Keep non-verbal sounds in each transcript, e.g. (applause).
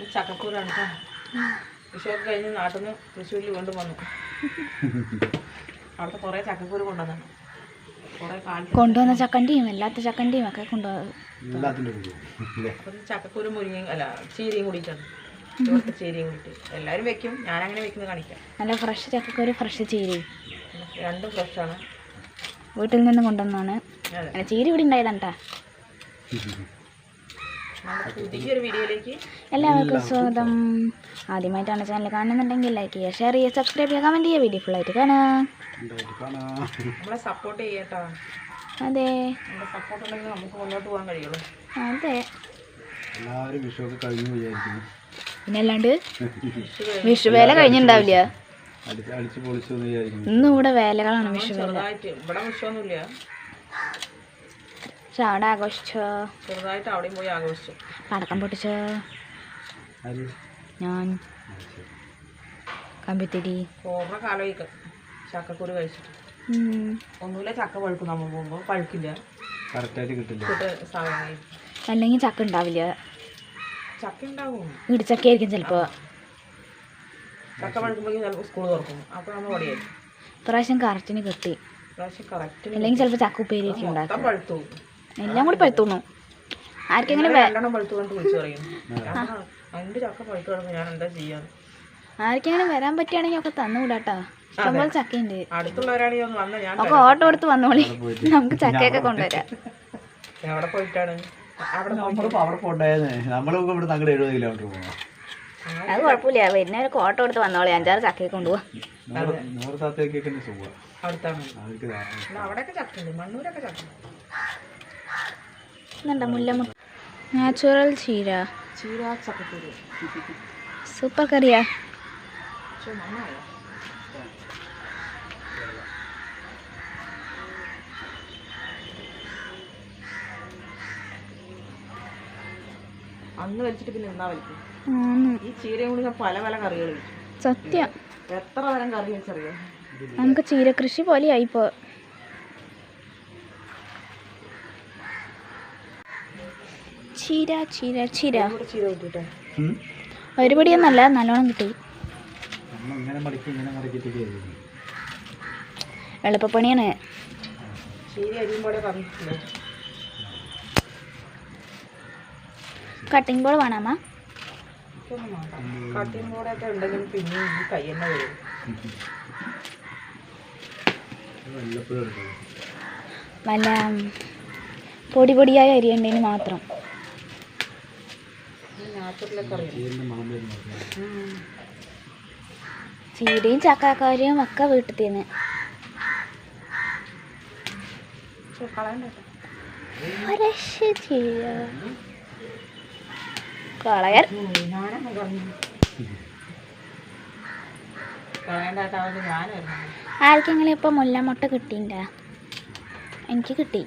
ഇത് ചക്കക്കൂരാണ് കേട്ടോ വിഷുവൊക്കെ കഴിഞ്ഞ് നാട്ടിൽ നിന്ന് തൃശ്ശൂരിൽ വീണ്ടും വന്നു. അവിടുത്തെ കുറേ ചക്കക്കൂര് കൊണ്ടുവന്നു കുറേ കാലത്ത് കൊണ്ടുവന്ന ചക്കണ്ടിയും അല്ലാത്ത ചക്കണ്ടിയും ഒക്കെ കൊണ്ടുപോകും ചക്കക്കൂരും മുരിങ്ങയും അല്ല ചീരയും കൂടിയിട്ടാണ്. ഇവിടുത്തെ ചീരയും കൂടിയിട്ട് എല്ലാവരും വെക്കും. ഞാനങ്ങനെ വെക്കുന്നത് കാണിക്കാം. നല്ല ഫ്രഷ് ചക്കക്കൂര് ഫ്രഷ് ചീരയും. രണ്ടും ഫ്രഷാണ്. വീട്ടിൽ നിന്ന് കൊണ്ടുവന്നാണ് ചീര ഇവിടെ ഉണ്ടായതാണ് കേട്ടോ (laughs) പുതിയൊരു വീഡിയോയിലേക്ക് എല്ലാവർക്കും സ്വാഗതം. ആദ്യമായിട്ടാണ് ചാനൽ കാണുന്നുണ്ടെങ്കിൽ ലൈക്ക് ചെയ്യുക ഷെയർ ചെയ്യുക സബ്സ്ക്രൈബ് ചെയ്യുക കമന്റ് ചെയ്യുക. വീഡിയോ ഫുള്ളായിട്ട് കാണാം. നമ്മളെ സപ്പോർട്ട് ചെയ്യട്ടോ. അതെ. സപ്പോർട്ട് ഉണ്ടെങ്കിൽ നമുക്ക് മുന്നോട്ട് പോകാൻ കഴിയുള്ളൂ. അതെ. എല്ലാവരും വിഷുവൊക്കെ കഴിഞ്ഞു വിചാരിക്കുന്നു. പിന്നെ അല്ലാണ്ട് കഴിഞ്ഞിട്ടുണ്ടാവില്ല പൊളിച്ചു എന്ന് വിചാരിക്കുന്നു. ഇന്നും ഇവിടെ വേലകളാണ് വിഷു വേല ഇവിടെ വിഷമൊന്നുമില്ല അവിടെ ആഘോഷിച്ചോ? ചെറുതായിട്ട് അവിടെയും പോയി ആഘോഷിച്ചു. പടക്കം പൊട്ടിച്ചോ? ഞാൻ. കമ്പിത്തിരി. ഓർമ്മ കാലമായി ചക്കക്കുരു കഴിച്ചിട്ട്. ഒന്നുമില്ല ചക്ക പഴുക്കും നമ്മൾ പോകുമ്പോൾ പഴുക്കില്ല. അല്ലെങ്കിൽ ചക്ക ഉണ്ടാവില്ല. ചക്ക ഉണ്ടാവും ഇടിച്ചക്ക ആയിരിക്കും ചിലപ്പോൾ ചക്ക പഴുക്കുമ്പോഴേക്കും ചിലപ്പോൾ സ്കൂൾ തുറക്കും. അപ്പോൾ നമ്മൾ പടിയായിരിക്കും. ഇപ്രാവശ്യം കറക്റ്റിന് കിട്ടി. പ്രാവശ്യം അല്ലെങ്കിൽ ചിലപ്പോൾ ചക്ക ഉപ്പേരിയൊക്കെ ഉണ്ടാക്കും പഴുത്തു. എല്ലാം കൂടി പഴുത്തുന്നു ആർക്കെങ്കിലും ആർക്കെങ്കിലും വരാൻ പറ്റുകയാണെങ്കിൽ ഒക്കെ തന്നുകൂടാട്ടോ. ഇഷ്ടംപോലെ ചക്കയുണ്ട്. അടുത്തുള്ളവരാണെങ്കിൽ ഒന്ന് വന്ന ഞാൻ ഒക്കെ ഓട്ടോ എടുത്ത് വന്നോളി. നമുക്ക് ചക്കയൊക്കെ കൊണ്ടുവരാം. എവിടെ പോയിട്ടാണ്. അത് കുഴപ്പമില്ല. വരുന്ന ഒരു കോട്ടം എടുത്ത് വന്നോളി. അഞ്ചാറ് ചക്ക കൊണ്ടുപോവാ. അവിടെയൊക്കെ മണ്ണൂരൊക്കെ ചക്ക ഉണ്ട്. എന്നുണ്ടോ മുല്ലമു നാച്ചുറൽ ചീര. ചീര സൂപ്പർ കറിയാ. അന്ന് വലിച്ചിട്ട് പിന്നെ എന്നാ വലിക്കും. ഈ ചീര ഞാൻ പല പല കറികൾ സത്യം. എത്ര തരം കറി വെച്ചറിയാം? നമുക്ക് ചീരകൃഷി പോലെയായി ഇപ്പോ. ചീര ചീര ചീര. ഒരുപടിയൊന്നല്ല നല്ലോണം കിട്ടി. എളുപ്പപ്പണിയാണ് ചീര അരിയുമ്പോഴേ പറഞ്ഞിട്ടില്ലേ? കട്ടിംഗ് ഉണ്ടെങ്കിൽ പിന്നെ കൈ തന്നെ വരും. വല്ല പൊടി പൊടിയായ അരിയുണ്ടെങ്കിൽ മാത്രം. ചീരയും ചക്കാക്കാരിയും ഒക്കെ വീട്ടിൽ തന്നെ. ഞാനായിരുന്നു ആർക്കെങ്കിലും ഇപ്പൊ മുല്ലമുട്ട കിട്ടിയില്ല എനിക്ക് കിട്ടി.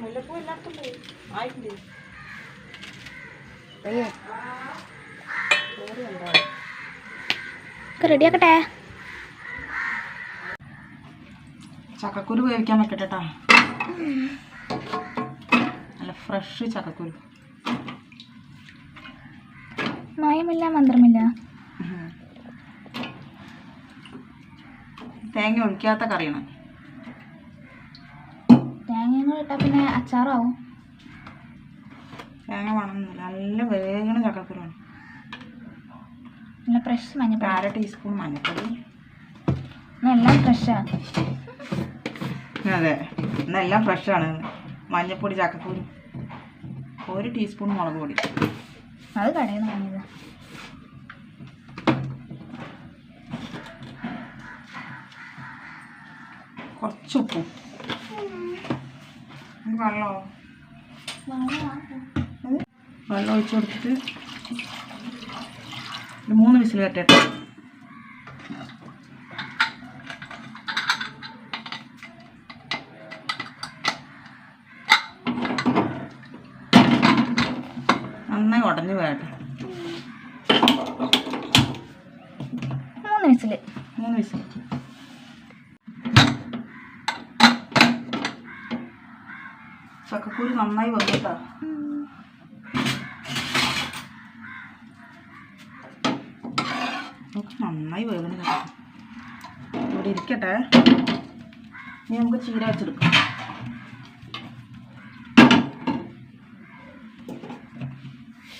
മുല്ലപ്പൂ എല്ലായിടത്തും പോയി. ആയിട്ടുണ്ട്. ഒക്കെ റെഡിയാക്കട്ടെ. ചക്കക്കുരു വേവിക്കാൻ വെക്കട്ടെ കേട്ടോ നല്ല ഫ്രഷ് ചക്കക്കുരു. മായമില്ല മന്ത്രമില്ല. തേങ്ങ ഒഴിക്കാത്ത കറിയാണ്. തേങ്ങ കൂടെ ഇട്ടാൽ പിന്നെ അച്ചാറാവും. തേങ്ങ വേണമെന്നില്ല നല്ല വേഗണ ചക്കക്കുരുവാണ്. നല്ല ഫ്രഷ് മഞ്ഞപ്പൊടി. അര ടീസ്പൂൺ മഞ്ഞൾപ്പൊടി എല്ലാം ഫ്രഷാണ് അതെ. ഇന്നെല്ലാം ഫ്രഷാണ് മഞ്ഞപ്പൊടി ചക്കക്കുരു. ഒരു ടീസ്പൂൺ മുളക് പൊടി. അത് കടയിൽ നിന്ന് വാങ്ങിയതാ. കുറച്ച് ഉപ്പും. വെള്ളമോ? വെള്ളം ഒഴിച്ച് കൊടുത്തിട്ട് ഒരു മൂന്ന് വിസിൽ വരട്ടെ. നന്നായി ഉടഞ്ഞു പോയട്ടെ മൂന്ന് വിസിൽ മൂന്ന് വിസിൽ. ചക്കക്കുരു നന്നായി വെക്കട്ടാ നമുക്ക് നന്നായി വേഗം ഇവിടെ ഇരിക്കട്ടെ. ഇനി നമുക്ക് ചീര വെച്ചെടുക്കാം.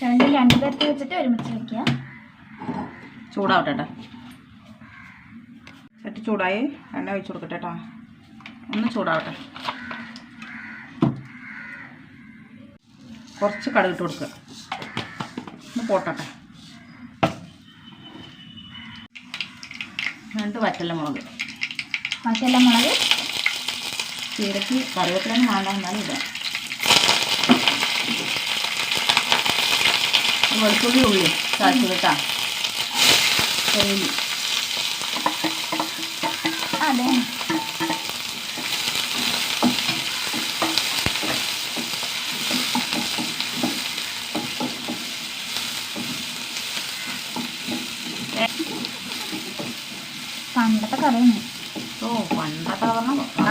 രണ്ടും രണ്ട് തരത്തിൽ വെച്ചിട്ട് ഒരുമിച്ച് വെക്കുക. ചൂടാവട്ടെ ട്ടാ. ചട്ടി ചൂടായി. എണ്ണ ഒഴിച്ചു കൊടുക്കട്ടെ കേട്ടോ ഒന്ന് ചൂടാവട്ടെ. കുറച്ച് കടുക് ഇട്ട് കൊടുക്കുക. ഒന്ന് പൊട്ടട്ടെ. രണ്ട് വറ്റലമുളക് മുളക്. വറ്റല മുളക്. ചീരക്ക് കറിവേപ്പിലൊന്നും വേണ്ട എന്നാലും ഇടാം. വെളുത്തുള്ളി ഉള്ളി ചാച്ചു കേട്ടാ.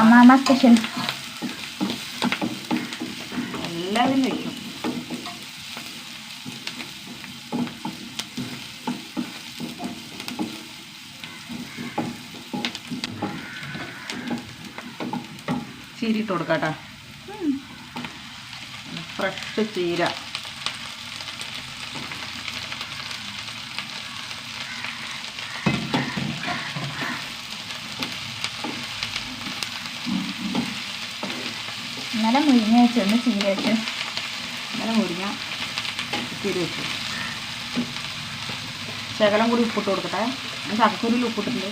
അമ്മാമ്മ സ്പെഷ്യൽ എല്ലാവരും കഴിക്കും. ചീരിട്ട് കൊടുക്കാട്ടാ. ഫ്രഷ് ചീര. ഇന്നലെ മുരിങ്ങ വെച്ചൊന്ന് ചീരയിട്ട്. അങ്ങനെ മുരിങ്ങ ചീര വെച്ചു. ശകലം കൂടി ഉപ്പിട്ട് കൊടുക്കട്ടെ. ഞാൻ ചക്കക്കുരുയിൽ ഉപ്പിട്ടിട്ടുണ്ട്.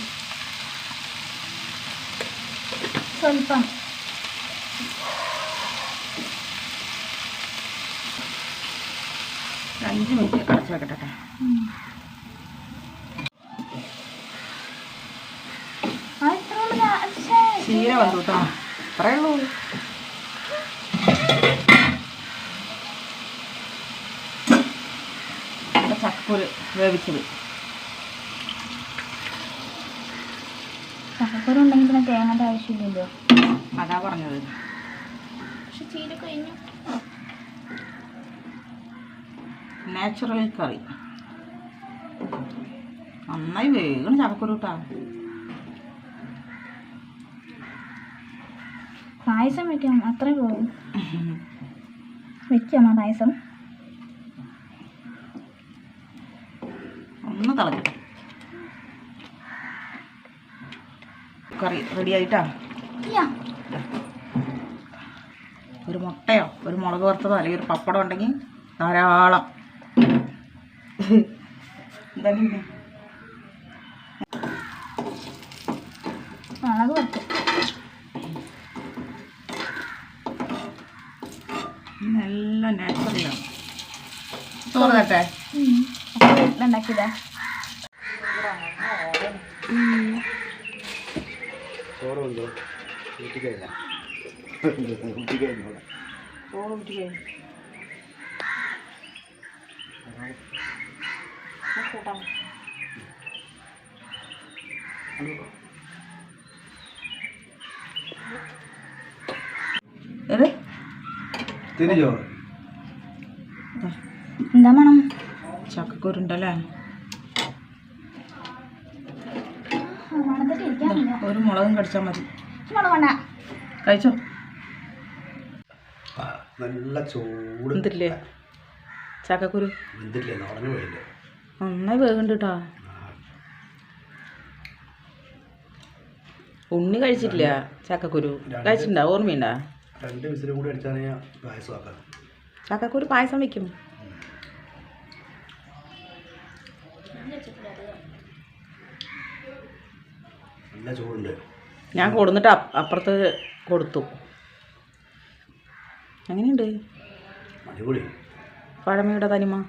സ്വല്പം. അഞ്ച് മിനിറ്റ് അടച്ച് വെക്കട്ടെ. ചീര വന്നു കേട്ടോ. അത്രേ ചക്കക്കുരു വേവിച്ചത്. ചക്കക്കുരു ഉണ്ടെങ്കിൽ പിന്നെ ആവശ്യമില്ലല്ലോ. അതാ പറഞ്ഞത്. പക്ഷെ ചീര കഴിഞ്ഞു. നാച്ചുറൽ കറി നന്നായി വേഗം ചക്കക്കുരു പായസം വെക്കാം. അത്രേ പോകും (laughs) വെക്കാമോ പായസം? ഒന്ന് തിളക്കട്ടെ. കറി റെഡി ആയിട്ടാ? ഒരു മുട്ടയോ ഒരു മുളക് വറുത്തതോ അല്ലെങ്കിൽ ഒരു പപ്പടം ഉണ്ടെങ്കിൽ ധാരാളം. എന്തായാലും? മുളക് വറുത്തു. നല്ല നാച്ചുറലാണ് ചോറ് തട്ടെ വീട്ടിലുണ്ടാക്കിയതാ. എന്താ മണം? ചക്കക്കുരുണ്ടല്ലേ ഒരു മുളകും കടിച്ചാൽ മതി. കഴിച്ചോ? നല്ല ചൂട്. എന്തില്ലേ ചക്കക്കുരു? നന്നായി വേഗണ്ട് കേട്ടോ ഉണ്ണി കഴിച്ചിട്ടില്ല ചക്കക്കുരു. കഴിച്ചിട്ടുണ്ടോ? ഓർമ്മയുണ്ടോ? രണ്ട് വിസിലും കൂടി അടിച്ചാൽ ഞാൻ പായസമാക്കാം ചക്കക്കുരു പായസം വെക്കും. നല്ല ചൂടുണ്ട്. ഞാൻ കൊടുന്നിട്ട് അപ്പ- അപ്പുറത്ത് കൊടുത്തു. എങ്ങനെയുണ്ട്? അടിപൊളി. പഴമയുടെ തനിമ.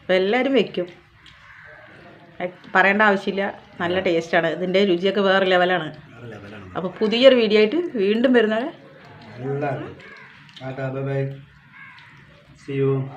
അപ്പം എല്ലാവരും വെക്കും. പറയേണ്ട ആവശ്യമില്ല. നല്ല ടേസ്റ്റാണ്. ഇതിന്റെ രുചിയൊക്കെ വേറെ ലെവലാണ്. അപ്പോൾ പുതിയൊരു വീഡിയോ ആയിട്ട് വീണ്ടും വരുന്നവരെ tata bye bye. See you